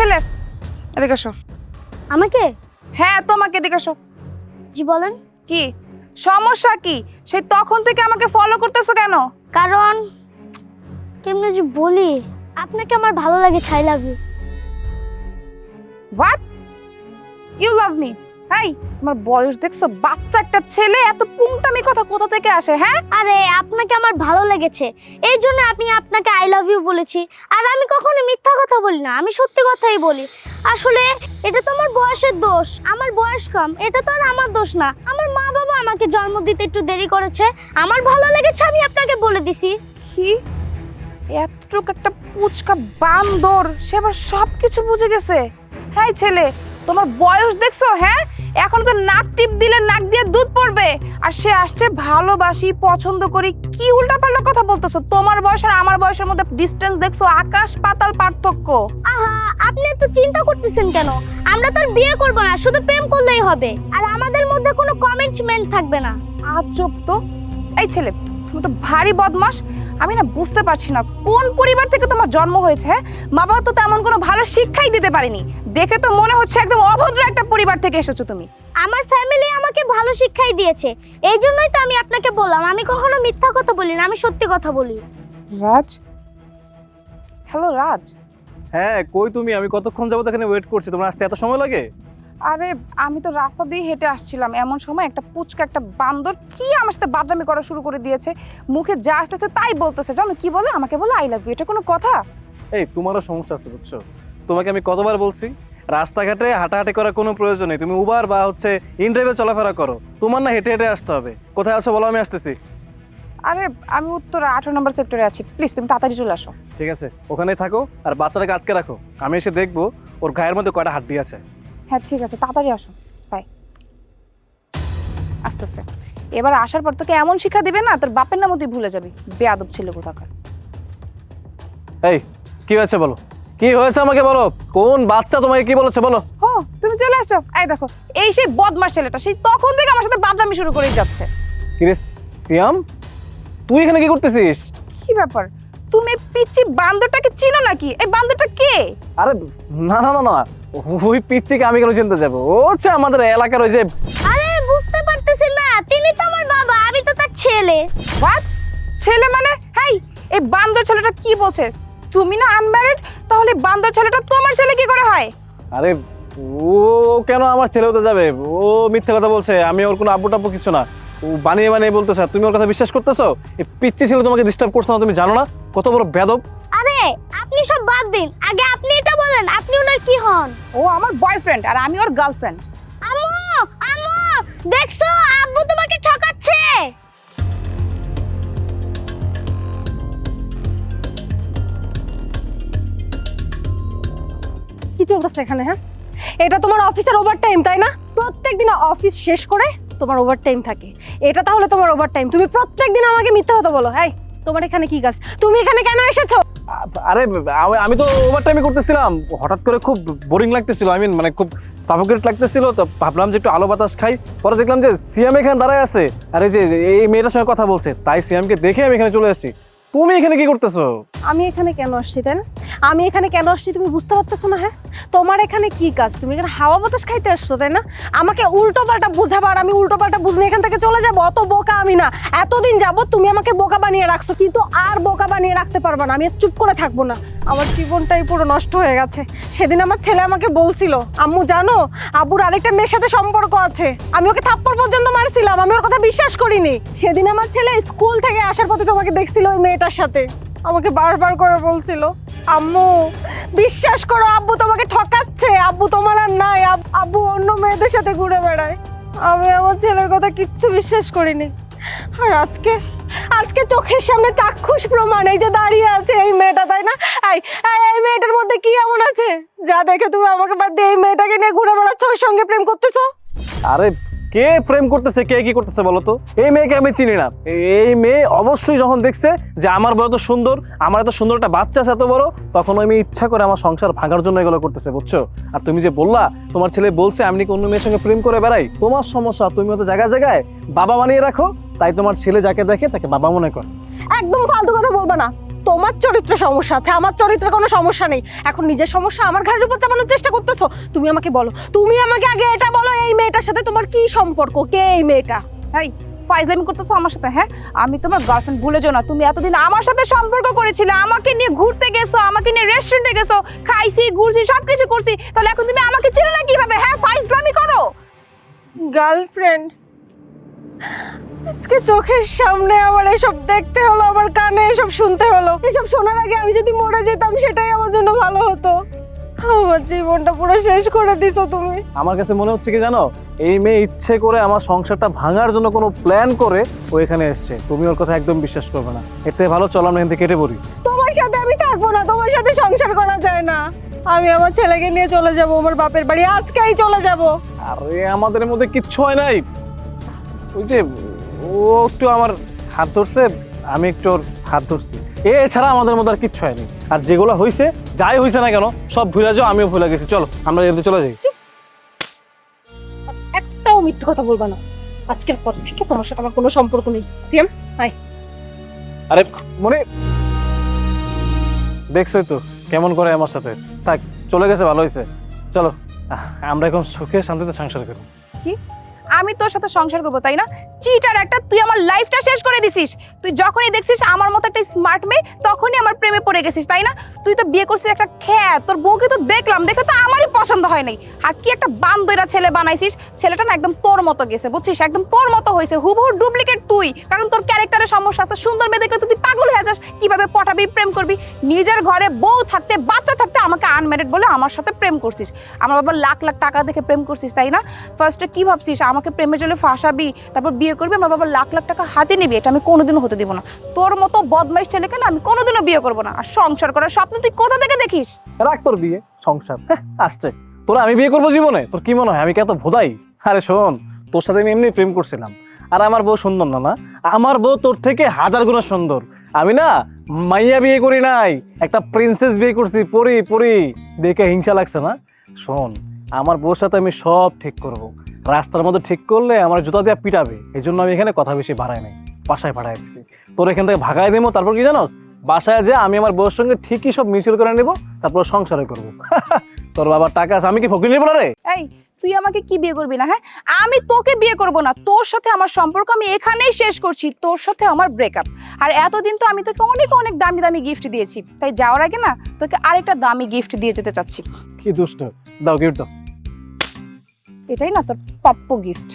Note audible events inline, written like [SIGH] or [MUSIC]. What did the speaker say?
ছেলে এদিকে আসো আমাকে? হ্যাঁ তোমাকে এদিকে আসো জি বলেন। কি? সমস্যা কি? সেই তখন থেকে আমাকে ফলো করতেছো কেন? কারণ কেমনে যে বলি আপনাকে আমার ভালো লাগে ছাই love you what you love me hi তোমার বয়স দেখছ? বাচ্চা একটা ছেলে এত পুংটামি কথা কোথা থেকে আসে হ্যাঁ? আরে আপনাকে আমার ভালো লেগেছে। এই জন্য আমি আপনাকে আই লাভ ইউ বলেছি। আর আমি কখনো মিথ্যা কথা বলি না আমি সত্যি কথাই বলি। আসলে এটা তো আমার বয়সের দোষ। আমার বয়স কম এটা তো আর আমার দোষ না। আমার মা বাবা আমাকে জন্ম দিতে একটু দেরি করেছে। আমার ভালো লেগেছে আমি আপনাকে বলে দিছি। কি? এতটুক একটা পুচকা বান্দর সে আবার সব কিছু বুঝে গেছে। হ্যাঁ ছেলে তোমার বয়স দেখছ হ্যাঁ? এখন তো নাক টিপ দিলে নাক দিয়ে দুধ পড়বে। আর সে আসছে ভালোবাসি পছন্দ করি কি উল্টাপাল্টা কথা বলতেছো? তোমার বয়স আর আমার বয়সের মধ্যে ডিস্টেন্স দেখছ আকাশ পাতাল পার্থক্য। আহা আপনি এত চিন্তা করতেছেন কেন? আমরা তো আর বিয়ে করব না শুধু প্রেম করলেই হবে। আর আমাদের মধ্যে কোনো কমিটমেন্ট থাকবে না। আজব তো। এই ছেলে তুমি তো ভারী বদমাস আমি না বুঝতে পারছি না কোন পরিবার থেকে তোমার জন্ম হয়েছে হ্যাঁ? মা বাবা তো তেমন কোনো ভালো শিক্ষাই দিতে পারেনি। দেখে তো মনে হচ্ছে একদম অভদ্র একটা পরিবার থেকে এসেছ তুমি। আমার ফ্যামিলি আমাকে ভালো শিক্ষাই দিয়েছে। এই জন্যই তো আমি আপনাকে বললাম আমি কখনো মিথ্যা কথা বলি না আমি সত্যি কথা বলি। রাজ? হ্যালো রাজ? হ্যাঁ কই তুমি? আমি কতক্ষণ যাব এখানে ওয়েট করছি? তোমার আসতে এত সময় লাগে? আরে আমি তো রাস্তা দিয়ে হেঁটে আসছিলাম। এমন সময় একটা পুচকা একটা বান্দর কি আমার সাথে বাদরামি করা শুরু করে দিয়েছে। মুখে যা আসতেছে তাই বলতেছে। জানো কি বলে? আমাকে বলে আই লাভ ইউ এটা কোনো কথা? এই তোমারও সমস্যা আছে বুঝছ? তোমাকে আমি কতবার বলছি রাস্তাঘাটে হাঁটাহাঁটি করার কোনো প্রয়োজন নেই। তুমি উবার বা হচ্ছে ইনড্রাইভে চলাফেরা করো। তোমার না হেঁটে হেঁটে আসতে হবে। কোথায় আছো বলো আমি আসতেছি। আরে আমি উত্তর আঠারো নম্বর সেক্টরে আছি। প্লিজ তুমি তাড়াতাড়ি চলে আসো। ঠিক আছে ওখানেই থাকো আর বাচ্চাটাকে আটকে রাখো। আমি এসে দেখব ওর গায়ের মধ্যে কয়টা হাড্ডি আছে। হ্যাঁ ঠিক আছে তাড়াতাড়ি আসো। বাই। আসতেছে। এবার আসার পর তোকে এমন শিক্ষা দিবে না তোর বাপের নামও তুই ভুলে যাবি। বেয়াদব ছিল কোথাকার। এই কি হয়েছে বলো? কি হয়েছে আমাকে বলো? কোন বাচ্চা তোমাকে কি বলেছে বলো? হো তুমি চলে আসছো। এই দেখো এই সেই বদমাশ ছেলেটা সেই তখন থেকে আমার সাথে বাদলামি শুরু করেই যাচ্ছে। কিরে সিয়াম তুই এখানে কি করতেছিস? কি ব্যাপার? তুমি পিচ্ছি বান্দরটাকে চিনো নাকি? এই বান্দরটা কে? আরে না না না না। ওই পিচ্চিকে আমি কেন চিনতে যাব ও হচ্ছে আমাদের এলাকার ওই যে আরে বুঝতে পারতেছি না তিনি তো আমার বাবা আমি তো তার ছেলে। হোয়াট ছেলে মানে? হাই এই বান্দর ছেলেটা কি বলছে? তুমি না আনম্যারিড তাহলে বান্দর ছেলেটা তোমার ছেলে কি করে হয়? আরে ও কেন আমার ছেলে হতে যাবে? ও মিথ্যে কথা বলছে আমি ওর কোনো আব্বু টাব্বু কিছু না। ও বানিয়ে বানিয়ে বলতেছে তুমি ওর কথা বিশ্বাস করতেছো? এই পিচ্ছি ছেলে তোমাকে ডিস্টার্ব করছে না তুমি জানো না? কত বড় বেদব। আরে আপনি সব বাদ দিন। আগে আপনি এটা বলেন আপনি ওনার কি হন? ও আমার বয়ফ্রেন্ড আর আমি ওর গার্লফ্রেন্ড আম্মু আম্মু দেখছ আব্বু তোমাকে ঠকাচ্ছে। কি চলতেছে এখানে হ্যাঁ? এটা তোমার অফিসের ওভার টাইম তাই না? প্রত্যেক দিন অফিস শেষ করে তোমার ওভার টাইম থাকে। এটা তাহলে তোমার ওভার টাইম তুমি প্রত্যেক দিন আমাকে মিথ্যা কথা বলো হ্যাঁ তোমার এখানে কি কাজ? তুমি এখানে কেন এসেছ? আরে আমি- আমি তো ওভার টাইমে করতেছিলাম। হঠাৎ করে খুব বোরিং লাগতেছিল। আই মিন মানে খুব সাফোকেট লাগতেছিল। তো ভাবলাম যে একটু আলো বাতাস খাই। পরে দেখলাম যে সিএম এখানে দাঁড়ায় আছে। আরে যে এই মেয়েটার সঙ্গে কথা বলছে। তাই সিএমকে দেখে আমি এখানে চলে আসছি। তুমি এখানে কি করতেছো? আমি এখানে কেন আসছি তাই না? আমি এখানে কেন আসছি তুমি বুঝতে পারতেছো না হ্যাঁ? তোমার এখানে কি কাজ? তুমি এখানে হাওয়া বাতাস খাইতে আসছো তাই না? আমাকে উল্টো পাল্টা বুঝাবার আমি উল্টো পাল্টা বুঝলে এখান থেকে চলে যাব অত বোকা আমি না। এতদিন যাব তুমি আমাকে বোকা বানিয়ে রাখছো, কিন্তু আর বোকা বানিয়ে রাখতে পারবে না। আমি চুপ করে থাকব না। আমার জীবনটাই পুরো নষ্ট হয়ে গেছে। সেদিন আমার ছেলে আমাকে বলছিল, আম্মু, জানো আব্বুর আরেকটা মেয়ের সাথে সম্পর্ক আছে। আমি ওকে থাপ্পড় পর্যন্ত মারছিলাম, আমি ওর কথা বিশ্বাস করিনি। সেদিন আমার ছেলে স্কুল থেকে আসার পথে তোমাকে দেখছিল ওই মেয়েটার সাথে। আমাকে বারবার করে বলছিল, আম্মু, বিশ্বাস করো, আব্বু তোমাকে ঠকাচ্ছে। আব্বু তোমার আর নাই। আব- আব্বু অন্য মেয়েদের সাথে ঘুরে বেড়ায়। আমি আমার ছেলের কথা কিচ্ছু বিশ্বাস করিনি। আর আজকে আজকে চোখের সামনে চাক্ষুষ প্রমাণ, এই যে দাঁড়িয়ে আছে এই মেয়েটা, তাই না? এই, এই- মেয়েটার মধ্যে কি এমন আছে? যা দেখে তুমি আমাকে বাদ দিয়ে এই মেয়েটাকে নিয়ে ঘুরে বেড়াচ্ছ, ওর সঙ্গে প্রেম করতেছো? আরে কে প্রেম করতেছে, কে কি করতেছে বলো তো? এই মেয়েকে আমি চিনি না। এই মেয়ে অবশ্যই যখন দেখছে যে আমার বড় সুন্দর, আমার এত সুন্দর একটা বাচ্চা আছে এত বড়, তখন মেয়ে ইচ্ছা করে আমার সংসার ভাঙার জন্য এগুলো করতেছে, বুঝছ? আর তুমি যে বললা, তোমার ছেলে বলছে আমি কি অন্য মেয়ের সঙ্গে প্রেম করে বেড়াই, তোমার সমস্যা, তুমি তো জায়গায় জায়গায় বাবা বানিয়ে রাখো, তাই তোমার ছেলে যাকে দেখে তাকে বাবা মনে কর। একদম ফালতু কথা বলবা না। তোমার চরিত্র সমস্যা আছে আমার চরিত্রে কোনো সমস্যা নেই। এখন নিজের সমস্যা আমার ঘাড়ের উপর চাপানোর চেষ্টা করতেছো? তুমি আমাকে বলো। তুমি আমাকে আগে এটা বলো এই মেয়েটার সাথে তোমার কি সম্পর্ক? কে এই মেয়েটা? এই ফাইজলামি করতেছো আমার সাথে হ্যাঁ? আমি তোমার গার্লফ্রেন্ড ভুলে যাও না। তুমি এতদিন আমার সাথে সম্পর্ক করেছিলে আমাকে নিয়ে ঘুরতে গেছো আমাকে নিয়ে রেস্টুরেন্টে গেছো খাইছি ঘুরছি সব কিছু করছি। তাহলে এখন তুমি আমাকে চিনো না কীভাবে? হ্যাঁ ফাইজলামি করো। গার্লফ্রেন্ড আজকে চোখের সামনে আমার এসব দেখতে হলো আমার কানে এসব শুনতে হলো। এসব শোনার আগে আমি যদি মরে যেতাম সেটাই আমার জন্য ভালো হতো। আমার জীবনটা পুরো শেষ করে দিছো তুমি। আমার কাছে মনে হচ্ছে কি জানো? এই মেয়ে ইচ্ছে করে আমার সংসারটা ভাঙার জন্য কোনো প্ল্যান করে ও এখানে এসছে। তুমি ওর কথা একদম বিশ্বাস করবে না। এতে ভালো চলো আমরা এখান থেকে কেটে পড়ি। তোমার সাথে আমি থাকব না তোমার সাথে সংসার করা যায় না। আমি আমার ছেলেকে নিয়ে চলে যাব আমার বাপের বাড়ি আজকেই চলে যাব। আরে আমাদের মধ্যে কিচ্ছু হয় নাই। ওই যে ও একটু আমার হাত ধরছে আমি একটু ওর হাত ধরছি। এছাড়া আমাদের মধ্যে আর কিচ্ছু হয়নি। আর যেগুলো হয়েছে যাই হয়েছে না কেন সব ভুলে যাও আমিও ভুলে গেছি। চলো আমরা এতে চলে যাই। একটাও মিথ্যে কথা বলবা না। আজকের পর থেকে তোমার সাথে আমার কোনো সম্পর্ক নেই। সিএম হাই আরে মনে! দেখছোই তো কেমন করে আমার সাথে। থাক চলে গেছে ভালো হয়েছে চলো আমরা এখন সুখে শান্তিতে সংসার করি। আমি তোর সাথে সংসার করব, তাই না? চিটার একটা, তুই আমার লাইফটা শেষ করে দিছিস। তুই যখনই দেখছিস আমার মতো একটা স্মার্ট মেয়ে, তখনই আমার প্রেমে পড়ে গেছিস, তাই না? তুই তো বিয়ে করছিস একটা খ্যাত, তোর বউকে তো দেখলাম, দেখে তো আমারই পছন্দ হয় নাই। আর কি একটা বান্দইরা ছেলে বানাইছিস, ছেলেটা না একদম তোর মতো গেছে, বুঝছিস? একদম তোর মতো হয়েছে, হুবহু ডুপ্লিকেট তুই। কারণ তোর ক্যারেক্টারের সমস্যা আছে, সুন্দর মেয়ে দেখলে তুই পাগল হয়ে যাস। কীভাবে পটাবি, প্রেম করবি? নিজের ঘরে বউ থাকতে, বাচ্চা থাকতে আমাকে আনম্যারিড বলে আমার সাথে প্রেম করছিস। আমার বাবা লাখ লাখ টাকা দেখে প্রেম করছিস, তাই না? ফার্স্টে কি ভাবছিস? আমাকে প্রেমের জলে ফাঁসাবি, তারপর বিয়ে করবি, আমার বাবা লাখ লাখ টাকা হাতে নিবি, এটা আমি কোনোদিনও হতে দিব না। তোর মতো বদমাইশ ছেলেকে না আমি কোনোদিনও বিয়ে করব না। আর সংসার করার স্বপ্ন তুই কোথা থেকে দেখিস? রাখ তোর বিয়ে, সংসার। [LAUGHS] আসছে। তোরা আমি বিয়ে করব জীবনে? তোর কি মনে হয়? আমি কি এত ভোদাই? আরে শোন, তোর সাথে আমি এমনি প্রেম করছিলাম। আর আমার বউ সুন্দর না না? আমার বউ তোর থেকে হাজার গুণ সুন্দর। আমি না মাইয়া বিয়ে করি নাই, একটা প্রিন্সেস বিয়ে করছি, পরি পরি। দেখে হিংসা লাগছে না? শোন, আমার বউর সাথে আমি সব ঠিক করব। রাস্তার মধ্যে ঠিক করলে আমার জুতা দিয়ে পিটাবে। এই জন্য আমি এখানে কথা বেশি বাড়াই নাই বাসায় পাঠাই দিচ্ছি তোর এখান থেকে ভাগাই দেবো তারপর কি জানোস? বাসায় যে আমি আমার বউর সঙ্গে ঠিকই সব মিছিল করে নেব তারপর সংসারে করব। [LAUGHS] তোর বাবার টাকা আছে আমি কি ফকির নেব রে? এই তুই আমাকে কি বিয়ে করবি না হ্যাঁ? আমি তোকে বিয়ে করব না তোর সাথে আমার সম্পর্ক আমি এখানেই শেষ করছি তোর সাথে আমার ব্রেকআপ আর এতদিন তো আমি তোকে অনেক অনেক দামি দামি গিফট দিয়েছি। তাই যাওয়ার আগে না তোকে আরেকটা দামি গিফট দিয়ে যেতে চাচ্ছি। কি দুষ্ট দাও গিফট দাও। এটাই না তোর প্রাপ্য গিফট